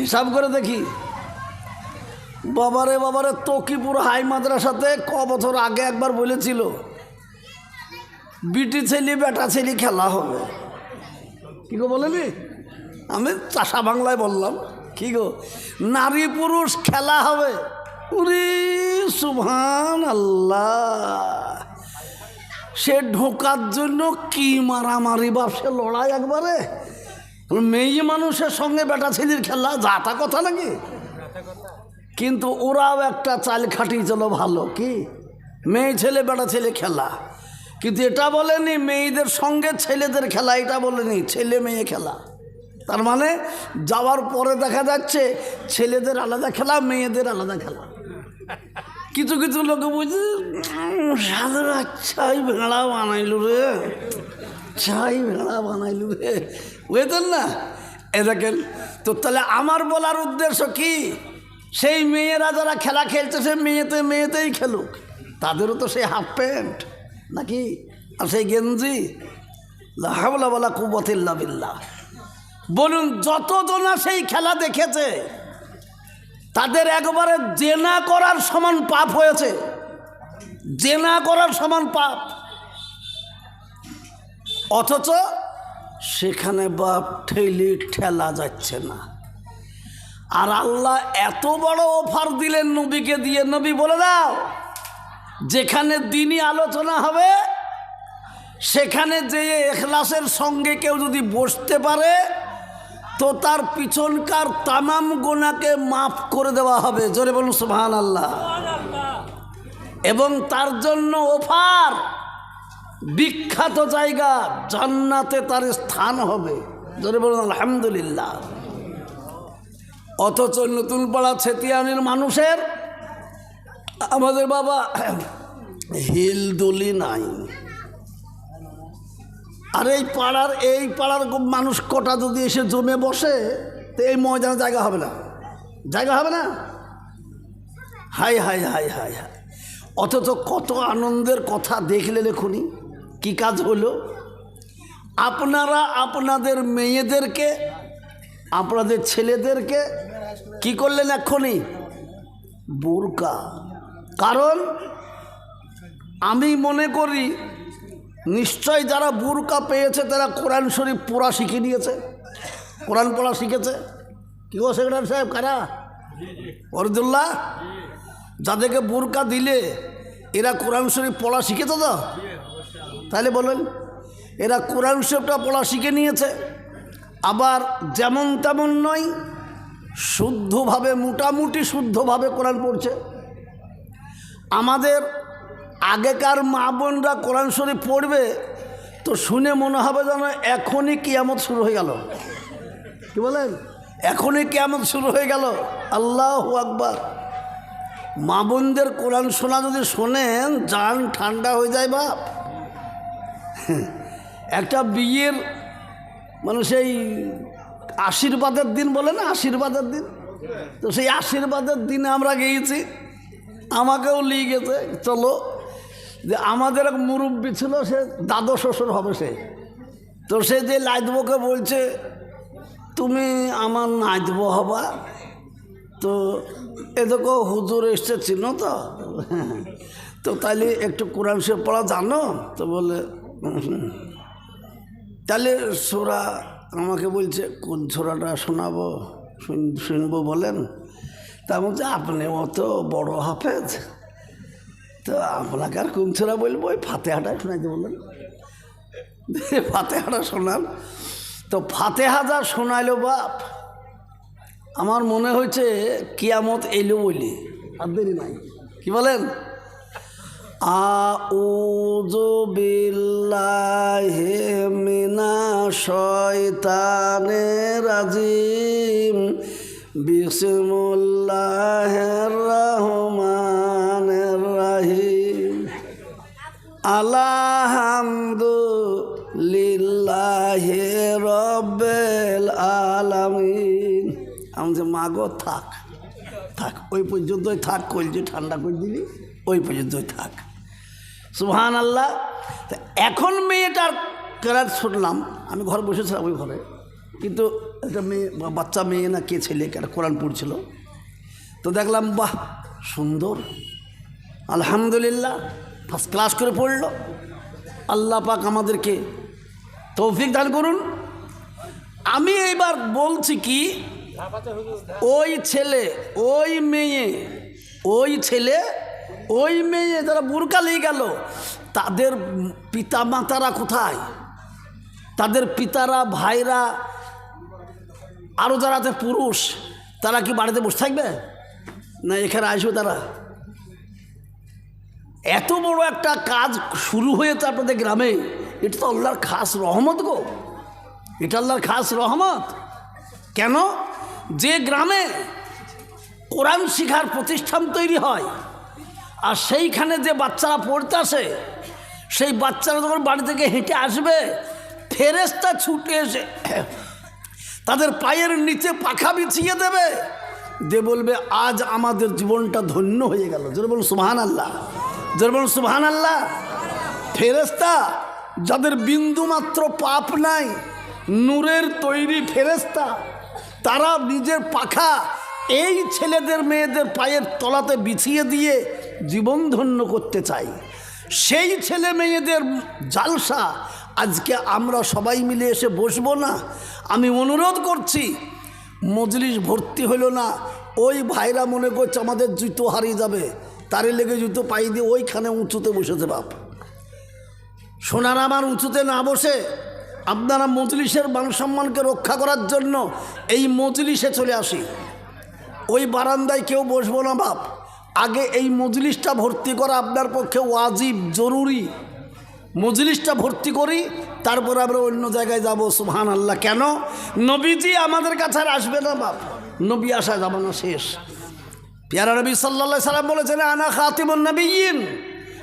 হিসাব করে দেখি। বাবারে বাবারে, তকিপুর হাই মাদ্রাসাতে ক বছর আগে একবার বলেছিল, বিটি ছেলে, বেটা ছেলে খেলা হবে। কি গো বলেনি আমি চাষা বাংলায় বললাম, কি গো, নারী পুরুষ খেলা হবে। উরি সুভান আল্লাহ সে ঢোকার জন্য কি মারামারি বাপসে লড়াই একবারে? মেয়ে মানুষের সঙ্গে বেটা ছেলের খেলা, যাতা কথা নাকি? কিন্তু ওরাও একটা চাল খাটিয়েছিল ভালো, কি? মেয়ে ছেলে, বেটা ছেলে খেলা। কিন্তু এটা বলেনি মেয়েদের সঙ্গে ছেলেদের খেলা, এটা বলেনি ছেলে মেয়ে খেলা। তার মানে যাওয়ার পরে দেখা যাচ্ছে ছেলেদের আলাদা খেলা, মেয়েদের আলাদা খেলা। কিছু কিছু লোকে বুঝি সাদের চাই ভেড়া বানাইলু রে। চাই ভেড়া বানাইলু বুঝতেন না? এ দেখেন, তো তাহলে আমার বলার উদ্দেশ্য কি? সেই মেয়েরা যারা খেলা খেলছে, সে মেয়েতে মেয়েতেই খেলুক। তাদেরও তো সেই হাফ প্যান্ট নাকি? আর সেই গেঞ্জি? হাবলা বলা কুবতিল্লা বিল্লা বলুন, যতজনা সেই খেলা দেখেছে, তাদের একবারে জেনা করার সমান পাপ হয়েছে। জেনা করার সমান পাপ। অথচ সেখানে বাপ ঠেলি ঠেলা যাচ্ছে না। আর আল্লাহ এত বড় অফার দিলেন নবীকে দিয়ে, নবী বলে দাও, যেখানে দিনই আলোচনা হবে, সেখানে যে এখলাসের সঙ্গে কেউ যদি বসতে পারে, তো তার পিছনকার তামাম গোনাকে মাফ করে দেওয়া হবে। জোরে বলুন সুবহান আল্লাহ এবং তার জন্য অফার বিখ্যাত জায়গা, জান্নাতে তার স্থান হবে। জোরে বলুন, আলহামদুলিল্লাহ। অথচ নতুন পাড়া ছেতিয়ানির মানুষের আমাদের বাবা হিলদুলি নাই। আর এই পাড়ার এই পাড়ার মানুষ কটা যদি এসে জমে বসে, তো এই ময়দানে জায়গা হবে না। জায়গা হবে না? হাই হাই হাই হাই হাই। অথচ কত আনন্দের কথা দেখলে লেখুনি। কি কাজ হলো? আপনারা আপনাদের মেয়েদেরকে, আপনাদের ছেলেদেরকে কি করলেন এক্ষুনি? বোরকা। কারণ আমি মনে করি, নিশ্চয় যারা বুরকা পেয়েছে, তারা কোরআন শরীফ পড়া শিখে নিয়েছে। কোরআন পড়া শিখেছে। কি গো সেক্রেটারি সাহেব, কারা? ফরিদুল্লাহ? যাদেরকে বুরকা দিলে, এরা কোরআন শরীফ পড়া শিখেছে তো? তাহলে বলেন, এরা কোরআন শরীফটা পড়া শিখে নিয়েছে, আবার যেমন তেমন নয়, শুদ্ধভাবে, মোটামুটি শুদ্ধভাবে কোরআন পড়ছে। আমাদের আগেকার মা বোনরা কোরআন শরীফ পড়বে, তো শুনে মনে হবে যেন এখনই কিয়ামত শুরু হয়ে গেল। কি বলেন? এখনই কিয়ামত শুরু হয়ে গেল। আল্লাহ আকবার। মা বোনদের কোরআন শোনা যদি শোনেন যান ঠান্ডা হয়ে যায় বাপ। একটা বিয়ের মানে সেই আশীর্বাদের দিন বলে না, আশীর্বাদের দিন? তো সেই আশীর্বাদের দিনে আমরা গিয়েছি, আমাকেও নিয়ে গেছে, চলো। যে আমাদের এক মুরব্বী ছিল, সে দাদু শ্বশুর হবে সে। তো সে যে লাইদবকে বলছে, তুমি আমার নাচব হবা? তো এদেরকে হুজুর এসছে, চিনো তো? তো তাহলে একটু কোরআন শরীফ পড়া জানো? তো বলে। তাহলে সোরা আমাকে বলছে, কোন ছোড়াটা শোনাবো, শুন- শুনব বলেন? তার মধ্যে আপনি অত বড় হাফেজ, তো আপনাকে আর কোন ছোড়া বলব? ওই ফাতেহাটাই শোনাইতে বললেন। ফাতেহাটা শোনান। তো ফাতেহা যা শোনাইলো বাপ, আমার মনে হয়েছে কিয়ামত এলো বলি। আর দেরি নাই। কি বলেন? আউযু বিল্লাহি মিনাশ শয়তানির রাজিম। বিসমিল্লাহির রহমানির রহিম। আলহামদুলিল্লাহি রব্বিল আলামিন। আমি যে মাগো, থাক থাক, ওই পর্যন্তই থাক কলছে ঠান্ডা করে দিবি, ওই পর্যন্তই থাক। সুহান আল্লাহ তা এখন মেয়েটার কেরাত শুনলাম, আমি ঘর বসেছিলাম ওই ঘরে, কিন্তু একটা মেয়ে বাচ্চা মেয়ে না, কে ছেলে, একটা কোরআন পড়ছিল তো দেখলাম, বাহ, সুন্দর। আলহামদুলিল্লাহ ফার্স্ট ক্লাস করে পড়ল। আল্লাহ পাক আমাদেরকে তৌফিক দান করুন। আমি এইবার বলছি কি, ওই ছেলে, ওই মেয়ে, ওই ছেলে ওই মেয়ে যারা বুরকা নিয়ে গেল, তাদের পিতা মাতারা কোথায়? তাদের পিতারা, ভাইরা আরও যারা পুরুষ, তারা কি বাড়িতে বসে থাকবে? না এখানে আসবে তারা? এত বড় একটা কাজ শুরু হয়েছে আপনাদের গ্রামে, এটা তো আল্লাহর খাস রহমত গো। এটা আল্লাহর খাস রহমত। কেন? যে গ্রামে কোরআন শিখার প্রতিষ্ঠান তৈরি হয় আর সেইখানে যে বাচ্চারা পড়তে আসে, সেই বাচ্চারা যখন বাড়ি থেকে হেঁটে আসবে ফেরেস্তা ছুটে এসে তাদের পায়ের নিচে পাখা বিছিয়ে দেবে। দে বলবে, আজ আমাদের জীবনটা ধন্য হয়ে গেল। যেটা বলুন সুবহান আল্লাহ যেটা বলুন সুবহান আল্লাহ ফেরেস্তা যাদের বিন্দু মাত্র পাপ নাই, নূরের তৈরি ফেরেস্তা তারা নিজের পাখা এই ছেলেদের, মেয়েদের পায়ের তলাতে বিছিয়ে দিয়ে জীবন ধন্য করতে চাই। সেই ছেলে মেয়েদের জালসা, আজকে আমরা সবাই মিলে এসে বসবো না? আমি অনুরোধ করছি, মজলিস ভর্তি হলো না, ওই ভাইরা মনে করছে আমাদের জুতো হারিয়ে যাবে, তারে লেগে জুতো পাই দিয়ে ওইখানে উঁচুতে বসেছে বাপ। সোনার আমার উঁচুতে না বসে, আপনারা মজলিসের মান সম্মানকে রক্ষা করার জন্য এই মজলিসে চলে আসি। ওই বারান্দায় কেউ বসবো না বাপ। আগে এই মজলিসটা ভর্তি করা আপনার পক্ষে ওয়াজিব, জরুরি। মজলিসটা ভর্তি করি, তারপর আমরা অন্য জায়গায় যাব সুহান আল্লাহ কেন? নবীজি আমাদের কাছে আর আসবে না, বাপ। নবী আসা যাবে না, শেষ। পিয়ারা নবী সাল্লা সাল্লাম বলেছেন, আনা খাতিমুন নবীন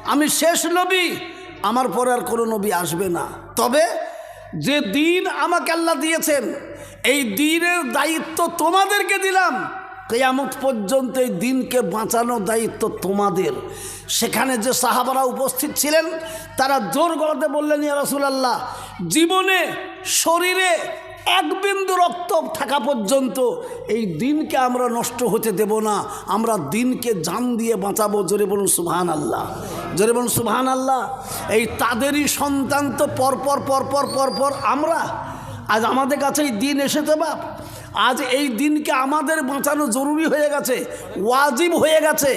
আমি শেষ নবী, আমার পরে আর কোনো নবী আসবে না। তবে যে দিন আমাকে আল্লাহ দিয়েছেন, এই দিনের দায়িত্ব তোমাদেরকে দিলাম। কেয়ামত পর্যন্ত এই দিনকে বাঁচানোর দায়িত্ব তোমাদের। সেখানে যে সাহাবারা উপস্থিত ছিলেন, তারা জোর গলাতে বললেন, ইয়া রাসূলুল্লাহ, জীবনে, শরীরে এক বিন্দু রক্ত থাকা পর্যন্ত এই দিনকে আমরা নষ্ট হতে দেব না। আমরা দিনকে জান দিয়ে বাঁচাবো। জোরে বলুন সুবহান আল্লাহ জোরে বলুন সুবহান আল্লাহ এই তাদেরই সন্তান তো পরপর পরপর পরপর আমরা, আজ আমাদের কাছে এই দিন এসেছে বাপ। আজ এই দিনকে আমাদের বাঁচানো জরুরি হয়ে গেছে, ওয়াজিব হয়ে গেছে।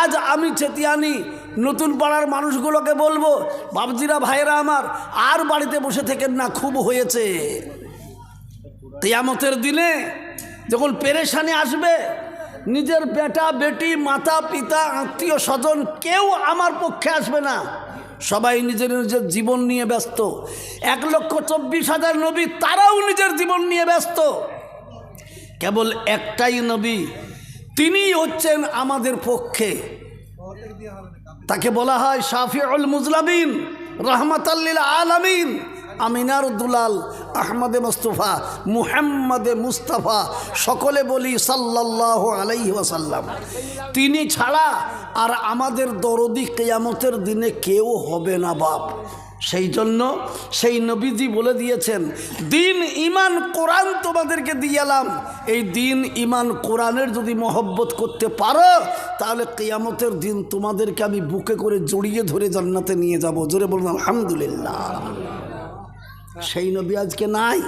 আজ আমি চেতিয়ানি, নতুন পাড়ার মানুষগুলোকে বলব বাবজিরা ভাইরা আমার, আর বাড়িতে বসে থেকেন না, খুব হয়েছে। তেয়ামতের দিনে যখন পেরেশানি আসবে, নিজের বেটা, বেটি, মাতা, পিতা, আত্মীয়, স্বজন, কেউ আমার পক্ষে আসবে না। সবাই নিজের নিজের জীবন নিয়ে ব্যস্ত। এক লক্ষ চব্বিশ হাজার নবী, তারাও নিজের জীবন নিয়ে ব্যস্ত। কেবল একটাই নবী তিনি হচ্ছেন আমাদের পক্ষে। তাকে বলা হয় শাফিউল মুজলামিন রহমতাল্লিল আলামিন। আমিনার দুলাল, আহমদে মুস্তফা, মুহাম্মদে মুস্তাফা, সকলে বলি সাল্লাল্লাহু আলাইহি ওয়াসাল্লাম। তিনি ছাড়া আর আমাদের দরদি কেয়ামতের দিনে কেউ হবে না বাপ। সেই জন্য সেই নবীজি বলে দিয়েছেন, দিন ইমান কোরআন তোমাদেরকে দিয়ালাম এই দিন ইমান কোরআনের যদি মহব্বত করতে পারো, তাহলে কেয়ামতের দিন তোমাদেরকে আমি বুকে করে জড়িয়ে ধরে জান্নাতে নিয়ে যাব। জোরে বলুন, আলহামদুলিল্লাহ। সেই নবী আজকে নাই।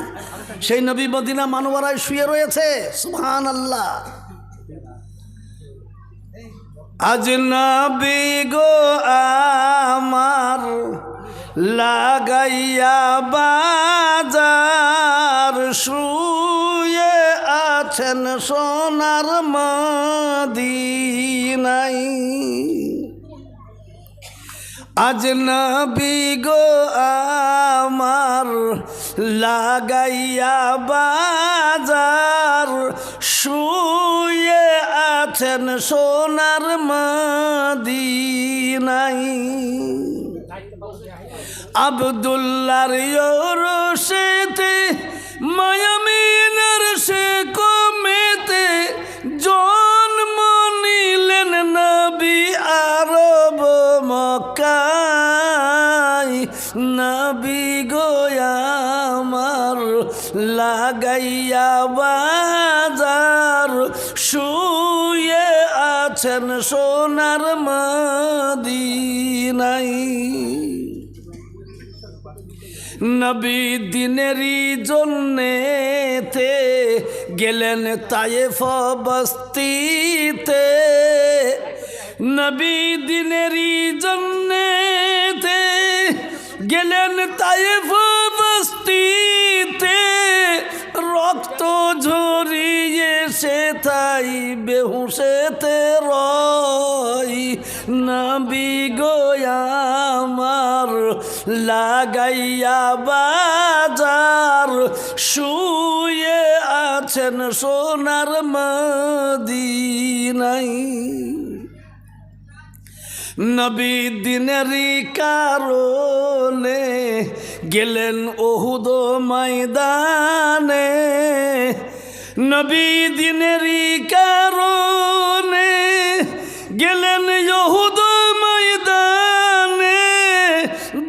সেই নবী মদিনা মানবরায় শুয়ে রয়েছে সুহান আল্লাহ আজ নবী গো আমার লাগাইয়া বাজার শুয়ে আছেন সোনার মদিনাই। আজ নবী গো আমার লাগাইয়া বাজার শুয়ে আছেন সোনার মদিনাই। আবদুল্লার রশেতে মায়ামিনের সে কমেতে জন্ম নিলেন নবী আরব মক্কায়। নবী গোয়ামার লাগা লাগাইয়া বাজার, শুয়ে আছেন সোনার মাদিনাই নবী দিনেরই জন্যেতে গেলেন তায়েফ বস্তিতে। নবী দিনেরই জন্যেতে গেলেন তায়েফ বস্তিতে। রক্ত ঝরিয়ে সে তাই বেহুশেতে রয়। নবী গোয়ামার লাগাইয়া বাজার, শুয়ে আছেন সোনার মদিনাই নবী দিনেরই কারণে গেলেন ওহুদ ময়দানে। নবী দিনেরই কারণে গেলেন ওহুদ ময়দানে।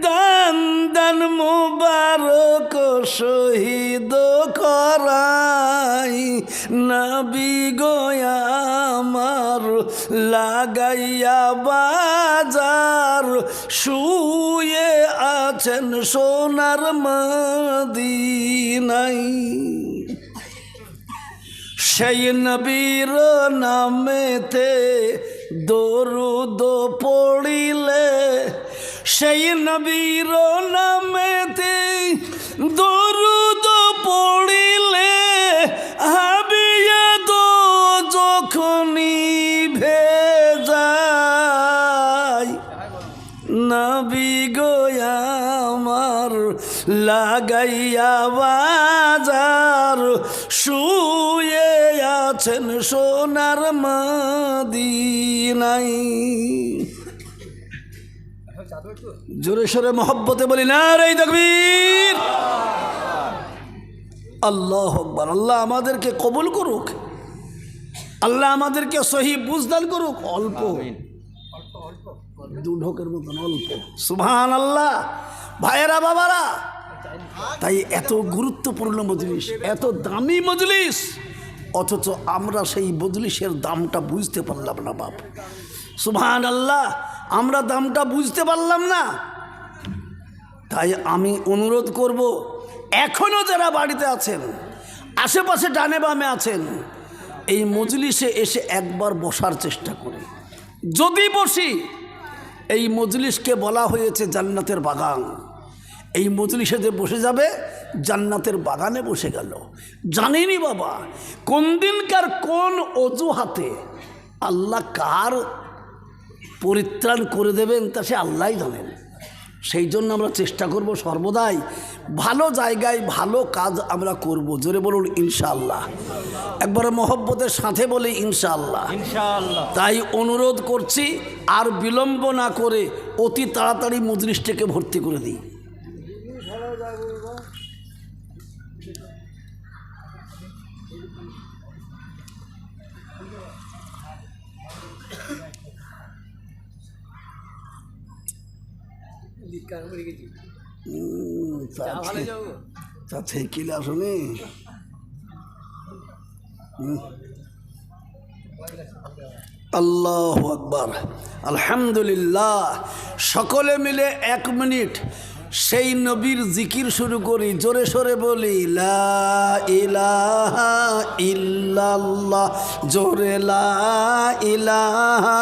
দান দান মুবারক শহীদ করাই। নবী গোয়ামার লাগাইয়া বাজার। শুয়ে আছেন সোনার মদিনাই। সেই নবীর নামেতে দরুদ পড়িলে সেই নবীর নামেতে দরুদ পড়িলে হাবিয়ে দো যখনই ভেজায় নবী গোয়ামার লাগাইয়া বাজার শুয়ে আছেন সোনার মাদিনাই। জোরে সোরে মহব্বতে বলি না রে তকবীর। আল্লাহ আকবার আল্লাহ আমাদেরকে কবুল করুক। আল্লাহ আমাদেরকে সহি বুঝদান করুক অল্প। দুঢোকের মতন অল্প। সুভান আল্লাহ ভাইয়েরা বাবারা। তাই এত গুরুত্বপূর্ণ মজলিস এত দামি মজলিস। অথচ আমরা সেই মজলিসের দামটা বুঝতে পারলাম না, বাপ। সুভান আল্লাহ আমরা দামটা বুঝতে পারলাম না। তাই আমি অনুরোধ করব এখনও যারা বাড়িতে আছেন, আশেপাশে ডানে বামে আছেন, এই মজলিসে এসে একবার বসার চেষ্টা করি। যদি বসি, এই মজলিসকে বলা হয়েছে জান্নাতের বাগান। এই মজলিসে যে বসে যাবে জান্নাতের বাগানে বসে গেল। জানিনি বাবা কোন দিনকার কোন অজুহাতে আল্লাহ কার পরিত্রাণ করে দেবেন তা সে আল্লাহই জানেন। সেই জন্য আমরা চেষ্টা করব সর্বদাই ভালো জায়গায় ভালো কাজ আমরা করব। জোরে বলুন ইনশাআল্লাহ। একবার মহব্বতের সাথে বলি ইনশাআল্লাহ। ইনশাআল্লাহ। তাই অনুরোধ করছি আর বিলম্ব না করে অতি তাড়াতাড়ি মজলিসটাকে ভর্তি করে দিই। তা থেকে আল্লাহ আকবার। আলহামদুলিল্লাহ। সকলে মিলে এক মিনিট সেই নবীর জিকির শুরু করি। জোরে সোরে বলি লা ইলাহা ইল্লাল্লাহ। জোরে লা ইলাহা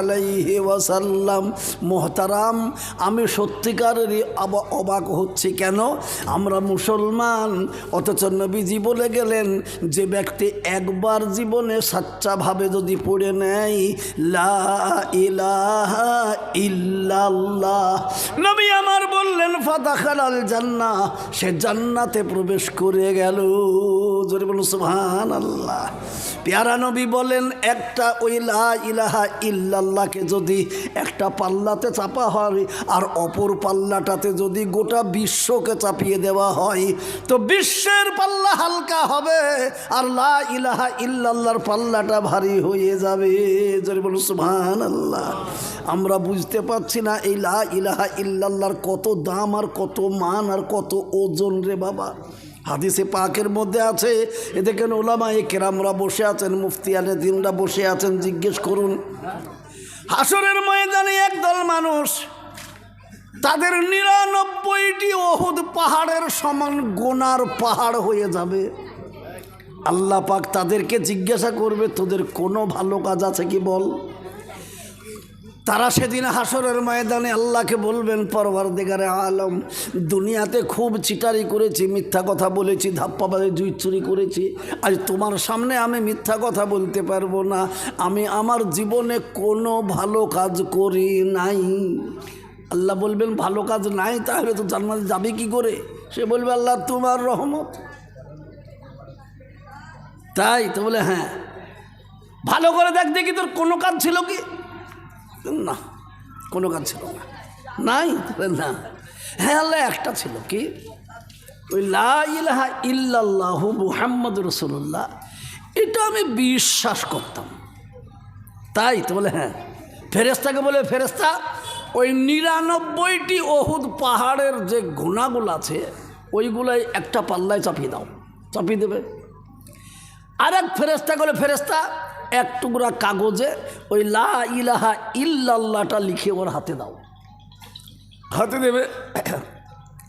আলাইহি ওয়াসাল্লাম, মোহতারাম, আমি সত্যিকারেরই অবাক হচ্ছি কেন? আমরা মুসলমান, অথচ নবীজি বলে গেলেন, যে ব্যক্তি একবার জীবনে সাচ্চাভাবে যদি পড়ে নেয়, লা ইল্লাল্লাহ। নবী আমার বললেন, ফাদাখালাল জান্না সে জান্নাতে প্রবেশ করে গেল। জোরে বলুন সুবহান আল্লাহ পেয়ারা নবী বলেন, একটা ওই লা ইলাহা ইল্লাল্লাহকে যদি একটা পাল্লাতে চাপা হয় আর অপর পাল্লাটাতে যদি গোটা বিশ্বকে চাপিয়ে দেওয়া হয়, তো বিশ্বের পাল্লা হালকা হবে আর লা ইলাহা ইল্লাল্লাহর পাল্লাটা ভারী হয়ে যাবে। যদি বলুন সুবহান আল্লাহ আমরা বুঝতে পারছি না এই লা ইলাহা ইল্লাল্লাহর কত দাম আর কত মান আর কত ওজন রে বাবা। হাদিসে পাকের মধ্যে আছে, এ দেখেন ওলামা এ কেরামরা বসে আছেন, মুফতি আলে দিনরা বসে আছেন, জিজ্ঞেস করুন। হাসরের ময়দানে একদল মানুষ, তাদের নিরানব্বইটি ওহুদ পাহাড়ের সমান গোনার পাহাড় হয়ে যাবে। আল্লাহ পাক তাদেরকে জিজ্ঞাসা করবে, তোদের কোনো ভালো কাজ আছে কি বল? তারা সেদিন হাসরের ময়দানে আল্লাহকে বলবেন পরবার দেগারে আলম, দুনিয়াতে খুব চিটারি করেছি, মিথ্যা কথা বলেছি, ধাপ্পাবাজে জুই চুরি করেছি। আজ তোমার সামনে আমি মিথ্যা কথা বলতে পারব না। আমি আমার জীবনে কোনো ভালো কাজ করি নাই। আল্লাহ বলবেন, ভালো কাজ নাই, তাহলে তো জান্নাতে যাবে কি করে? সে বলবে, আল্লাহ, তোমার রহমত। তাই তো বলে হ্যাঁ ভালো করে দেখ দেখি তোর কোনো কাজ ছিল কি? না, কোনো গান ছিল না। নাই, না। হ্যাঁ আল্লাহ একটা ছিল কি? ওই লা ইলাহা ইল্লাল্লাহ মুহাম্মদ রসুল্লাহ এটা আমি বিশ্বাস করতাম। তাই তো বলে হ্যাঁ। ফেরেস্তাকে বলে ফেরেস্তা ওই নিরানব্বইটি ওহুদ পাহাড়ের যে গুণাগুলো আছে, ওইগুলাই একটা পাল্লায় চাপিয়ে দাও। চাপিয়ে দেবে। আর এক ফেরেস্তা বলে ফেরেস্তা এক টুকরা কাগজে ওই লা ইলাহা ইল্লাল্লাহটা লিখে ওর হাতে দাও। হাতে দেবে?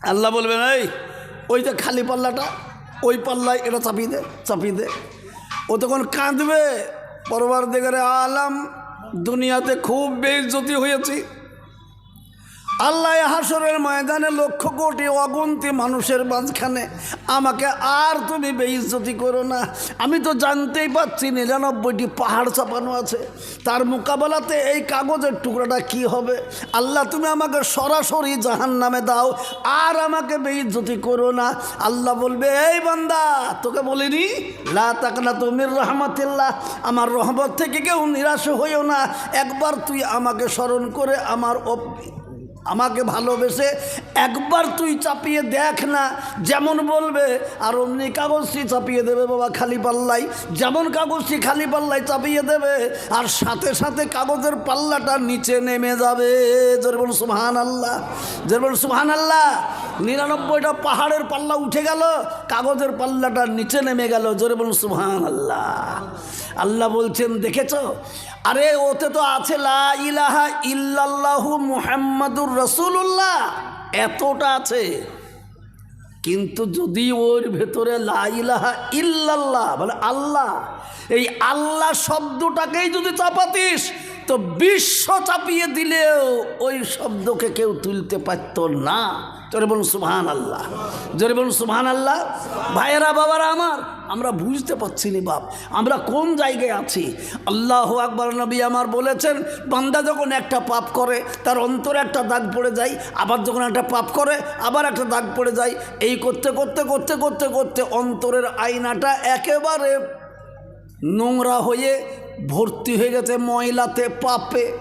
আল্লাহ বলবেন এই, ওই যে খালি পাল্লাটা, ওই পাল্লায় এটা চাপিয়ে দে চাপিয়ে দে। ও তখন কাঁদবে। পরবার দেখে আলাম, দুনিয়াতে খুব বেশ জ্যোতি হয়েছি। আল্লাহ হাসরের ময়দানে লক্ষ কোটি অগন্তি মানুষের মাঝখানে আমাকে আর তুমি বেইজ্জতি করো না। আমি তো জানতেই পাচ্ছি নিরানব্বইটি পাহাড় চাপানো আছে। তার মোকাবেলাতে এই কাগজের টুকরাটা কি হবে? আল্লাহ, তুমি আমাকে সরাসরি জাহান নামে দাও, আর আমাকে বেইজ্জতি করো না। আল্লাহ বলবে, এই বান্দা, তোকে বলিনি? লা তাকনা তুমির রহমতিল্লাহ। আমার রহমত থেকে কেউ নিরাশ হইও না। একবার তুই আমাকে স্মরণ করে আমার আমাকে ভালোবেসে একবার তুই চাপিয়ে দেখ না, যেমন বলবে, আর অমনি কাগজটি চাপিয়ে দেবে বাবা খালি পাল্লাই যেমন কাগজটি খালি পাল্লাই চাপিয়ে দেবে, আর সাথে সাথে কাগজের পাল্লাটা নিচে নেমে যাবে। বলুন সুহান আল্লাহ বলুন সুহান আল্লাহ নিরানব্বইটা পাহাড়ের পাল্লা উঠে গেল, কাগজের পাল্লাটা নিচে নেমে গেল। বলুন সুহান আল্লাহ আল্লাহ বলছেন, দেখেছ? আরে, ওতে তো আছে, লা ইলাহা ইল্লাল্লাহু মুহাম্মাদুর রসুল্লাহ এতটা আছে। কিন্তু যদি ওর ভেতরে লা ইলাহা ইল্লাল্লাহ মানে আল্লাহ, এই আল্লাহ শব্দটাকেই যদি চাপাতিস তো বিশ্ব চাপিয়ে দিলেও ওই শব্দকে কেউ তুলতে পারত না। জোরে বলুন সুবহান আল্লাহ জোরে বলুন সুবহান আল্লাহ ভাইয়েরা, বাবারা আমার, আমরা বুঝতে পারছি না বাপ, আমরা কোন জায়গায় আছি? আল্লাহ আকবর নবী আমার বলেছেন, বান্দা যখন একটা পাপ করে, তার অন্তরে একটা দাগ পড়ে যায়, আবার যখন একটা পাপ করে, আবার একটা দাগ পড়ে যায়। এই করতে করতে করতে করতে করতে অন্তরের আয়নাটা একেবারে নোংরা হয়ে ভর্তি হয়ে গেছে ময়লাতে পাপে।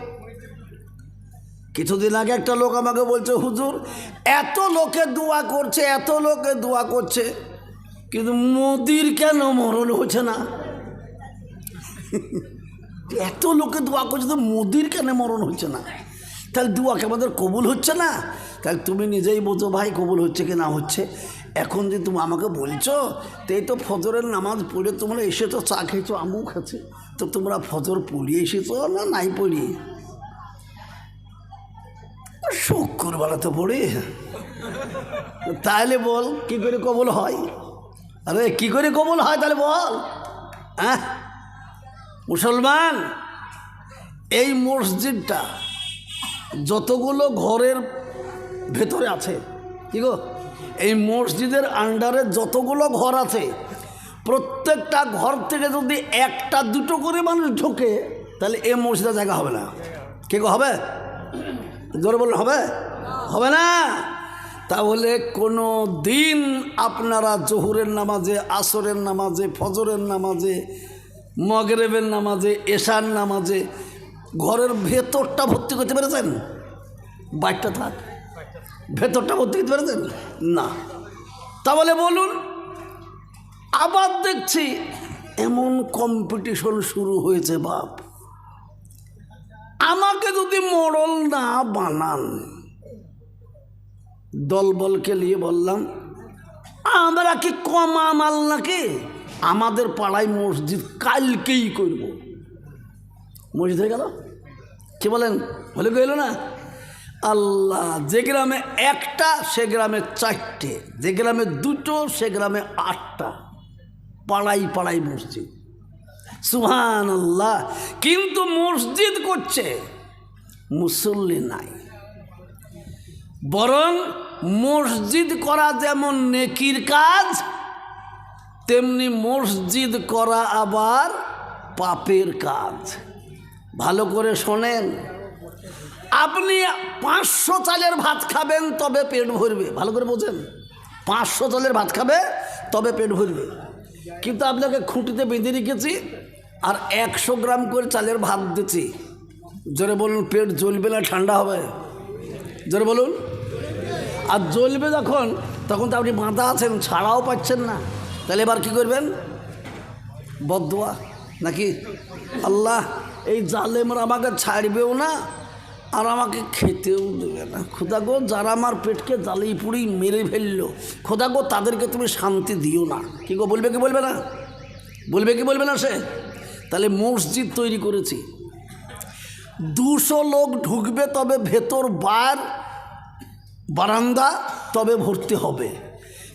কিছুদিন আগে একটা লোক আমাকে বলছে, হুজুর, এত লোকে দোয়া করছে, এত লোকে দোয়া করছে, কিন্তু মোদির কেন মরণ হচ্ছে না? এত লোকে দোয়া করছে তো মোদির কেন মরণ হচ্ছে না? তাহলে দোয়াকে আমাদের কবুল হচ্ছে না? তাহলে তুমি নিজেই বোঝো ভাই, কবুল হচ্ছে কি না হচ্ছে? এখন যে তুমি আমাকে বলছো, তো এই তো ফজরের নামাজ পড়ে তোমরা এসে তো চা খেয়েছো, আমু খাচ্ছে। তো তোমরা ফজর পড়িয়ে এসেছ না নাই পড়িয়ে? শুক্রবেলা তো পড়ি। তাহলে বল, কি করে কবল হয়? আরে, কি করে কবল হয় তাহলে বল। হ্যাঁ মুসলমান, এই মসজিদটা যতগুলো ঘরের ভেতরে আছে, কি গো? এই মসজিদের আন্ডারে যতগুলো ঘর আছে প্রত্যেকটা ঘর থেকে যদি একটা, দুটো করে মানুষ ঢোকে, তাহলে এ মসজিদে জায়গা হবে না। কে হবে? জোরে বললে হবে? হবে না? তাহলে কোনো দিন আপনারা জহুরের নামাজে, আসরের নামাজে, ফজরের নামাজে, মগরেবের নামাজে, এশার নামাজে, ঘরের ভেতরটা ভর্তি করতে পেরেছেন? বাইকটা থাক। ভেতরটা ভর্তি করতে পেরেছেন? না। তাহলে বলুন আবার দেখছি এমন কম্পিটিশন শুরু হয়েছে, বাপ। আমাকে যদি মোড়ল না বানান, দলবলকে নিয়ে বললাম, আমরা কি কম আমাল নাকি? আমাদের পাড়ায় মসজিদ কালকেই করব। মসজিদ হয়ে গেল। কি বলেন? বলে গেল না? আল্লাহ, যে গ্রামে একটা, সে গ্রামে চারটে, যে গ্রামে দুটো, সে গ্রামে আটটা। পাড়াই পাড়াই মসজিদ। সুহান আল্লাহ কিন্তু মসজিদ করছে মুসল্লি নাই। বরং মসজিদ করা যেমন নেকির কাজ, তেমনি মসজিদ করা আবার পাপের কাজ। ভালো করে শোনেন। আপনি পাঁচশো চালের ভাত খাবেন, তবে পেট ভরবে। ভালো করে বোঝেন। পাঁচশো চালের ভাত খাবে, তবে পেট ভরবে। কিন্তু আপনাকে খুঁটিতে বেঁধে রেখেছি আর একশো গ্রাম করে চালের ভাত দিচ্ছি। জোরে বলুন, পেট জ্বলবে না, ঠান্ডা হবে? জোরে বলুন। আর জ্বলবে যখন, তখন তো আপনি বাঁধা আছেন, ছাড়াও পাচ্ছেন না। তাহলে এবার কী করবেন? বদুয়া নাকি? আল্লাহ, এই জালেমরা আমাকে ছাড়বেও না আর আমাকে খেতেও দেবে না। খোদা গো, যারা আমার পেটকে জ্বালিয়ে পুড়ি মেরে ফেলল, খোদা গো, তাদেরকে তুমি শান্তি দিও না। কি গো, বলবে কি বলবে না? বলবে কি বলবে না সে? তাহলে মসজিদ তৈরি করেছি। দুশো লোক ঢুকবে, তবে ভেতর বার, বারান্দা, তবে ভর্তি হবে।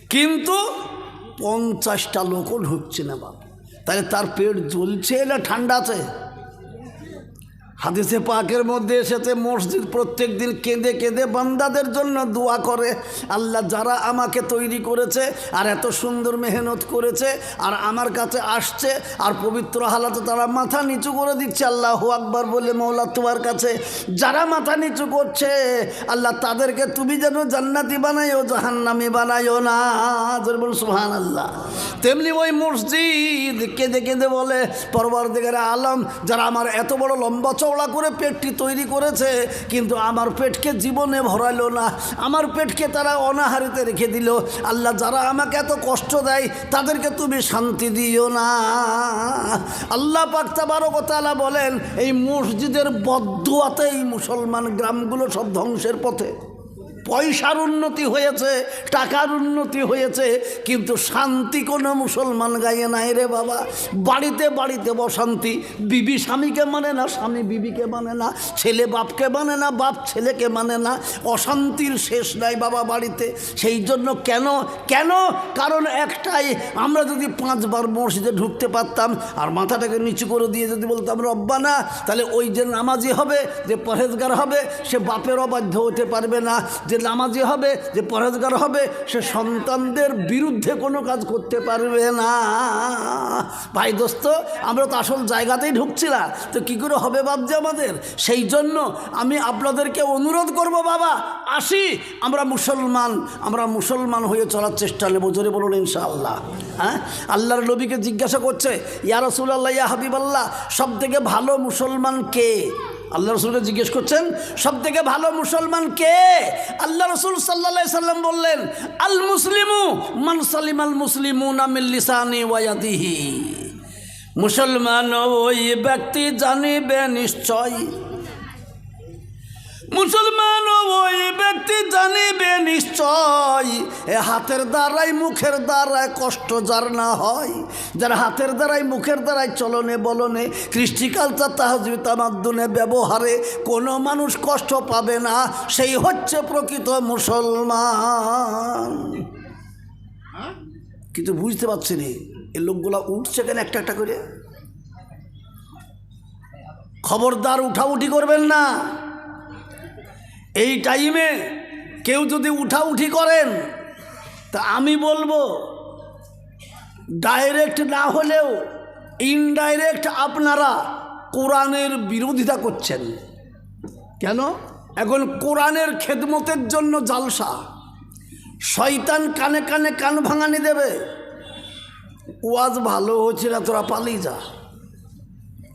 কিন্তু পঞ্চাশটা লোকও ঢুকছে না বাবা তাহলে তার পেট জ্বলছে না ঠান্ডা আছে? হাদিসে পাকের মধ্যে এসেছে, মসজিদ প্রত্যেক দিন কেঁদে কেঁদে বান্দাদের জন্য দোয়া করে। আল্লাহ যারা আমাকে তৈরি করেছে আর এত সুন্দর মেহনত করেছে আর আমার কাছে আসছে আর পবিত্র হালাতে তারা মাথা নিচু করে দিচ্ছে, আল্লাহ আকবার বলে মৌলা তোমার কাছে, যারা মাথা নিচু করছে, আল্লাহ তাদেরকে তুমি যেন জান্নাতি বানাইও জাহান্নামি বানাইও না। বল সুহান আল্লাহ তেমনি ওই মসজিদ কেঁদে কেঁদে বলে পরবার দিকে আলম, যারা আমার এত বড় লম্বা চওড়া করে পেটটি তৈরি করেছে, কিন্তু আমার পেটকে জীবনে ভরাইলো না। আমার পেটকে তারা অনাহারিতে রেখে দিল। আল্লাহ যারা আমাকে এত কষ্ট দেয়, তাদেরকে তুমি শান্তি দিও না। আল্লাহ পাক তাবারকতালা বলেন, এই মসজিদের বদুয়াতেই মুসলমান গ্রামগুলো সব ধ্বংসের পথে। পয়সার উন্নতি হয়েছে, টাকার উন্নতি হয়েছে, কিন্তু শান্তি কোনো মুসলমান গায়ে নাই রে বাবা। বাড়িতে বাড়িতে বসান্তি, বিবি স্বামীকে মানে না, স্বামী বিবিকে মানে না, ছেলে বাপকে মানে না, বাপ ছেলেকে মানে না, অশান্তির শেষ নাই বাবা বাড়িতে। সেই জন্য কেন কেন? কারণ একটাই, আমরা যদি পাঁচবার মসজিদে ঢুকতে পারতাম আর মাথাটাকে নিচু করে দিয়ে যদি বলতাম, রব্বানা, তাহলে ওই যে নামাজি হবে, যে পরেজগার হবে, সে বাপের অবাধ্য হতে পারবে না যে নামাজি হবে, যে পরেজগার হবে, সে সন্তানদের বিরুদ্ধে কোনো কাজ করতে পারবে না। ভাই দোস্ত, আমরা তো আসল জায়গাতেই ঢুকছি না। তো কী করে হবে বাবজি আমাদের? সেই জন্য আমি আপনাদেরকে অনুরোধ করব, বাবা, আসি। আমরা মুসলমান আমরা মুসলমান হয়ে চলার চেষ্টা নেব, জোরে বলুন ইনশাআল্লাহ। হ্যাঁ? আল্লাহর নবীকে জিজ্ঞাসা করছে, ইয়া রসুল্লাহ ইয়া হাবিবাল্লাহ সব থেকে ভালো মুসলমান কে? আল্লাহ রসুলকে জিজ্ঞেস করছেন সব থেকে ভালো মুসলমান কে? আল্লাহ রসুল সাল্লা সাল্লাম বললেন, আল মুসলিমু মান সালিম আল মুসলিমু নামিল্লিসানি ওয়াদিহি মুসলমান ওই ব্যক্তি জানিবে নিশ্চয় মুসলমান ওই ব্যক্তি জানিবে নিশ্চয়, এ হাতের দ্বারাই মুখের দ্বারাই কষ্ট যার না হয়। যার হাতের দ্বারাই মুখের দ্বারাই চলনে বলনে কৃষ্টিকালচার তাহাজবি তামাদ্দুনে ব্যবহারে, কোনো মানুষ কষ্ট পাবে না, সেই হচ্ছে প্রকৃত মুসলমান। কিন্তু বুঝতে পারছি নি, এ লোকগুলা উঠছে কেন একটা একটা করে? খবরদার উঠাউঠি করবেন না। এই টাইমে কেউ যদি উঠাউঠি করেন, তা আমি বলব ডাইরেক্ট না হলেও ইনডাইরেক্ট আপনারা কোরআনের বিরোধিতা করছেন। কেন? এখন কোরআনের খেদমতের জন্য জালসা। শয়তান কানে কানে কান ভাঙানি দেবে। ওয়াজ ভালো হচ্ছে না, তোরা পালিয়ে যা।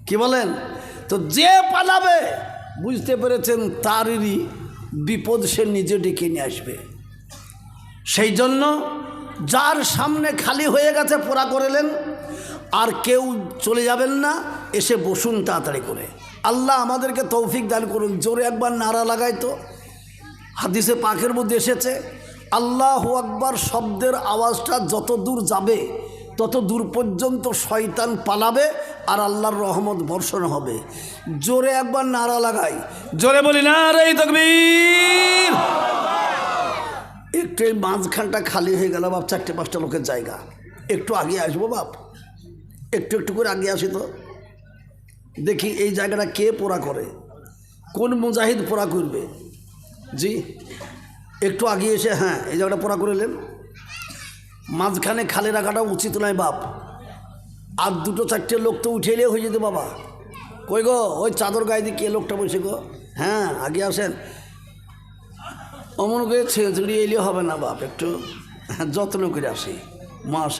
কি বলেন? তো যে পালাবে, বুঝতে পেরেছেন তারই বিপদ সে নিজে ডেকে নিয়ে আসবে। সেই জন্য যার সামনে খালি হয়ে গেছে পোড়া করেলেন আর কেউ চলে যাবেন না, এসে বসুন তাড়াতাড়ি করে। আল্লাহ আমাদেরকে তৌফিক দান করুন। জোরে একবার নাড়া লাগাই তো। হাদিসে পাখের মধ্যে এসেছে, আল্লাহ আকবার শব্দের আওয়াজটা যত দূর যাবে তত দূর পর্যন্ত শয়তান পালাবে আর আল্লাহর রহমত বর্ষণ হবে। জোরে একবার নাড়া লাগাই। জোরে বলি না রে তকবীর! একটু এই মাঝখানটা খালি হয়ে গেল বাপ, চারটে পাঁচটা লোকের জায়গা। একটু আগে আসব বাপ। একটু একটু করে আগে আসি তো। দেখি এই জায়গাটা কে পোড়া করে। কোন মুজাহিদ পোড়া করবে? জি, একটু আগে এসে হ্যাঁ এই জায়গাটা পোড়া করলেন মাঝখানে খালে রাখাটা উচিত নয় বাপ। আর দুটো চারটে লোক তো উঠে এলেও হয়ে যেত বাবা। কই গো, ওই চাদর গায়ে দিয়ে কে লোকটা বসে গো? হ্যাঁ আগে আসেন। অমন করে ছেড়ে ছড়িয়ে এলেও হবে না বাপ, একটু যত্ন করে আসি। মাস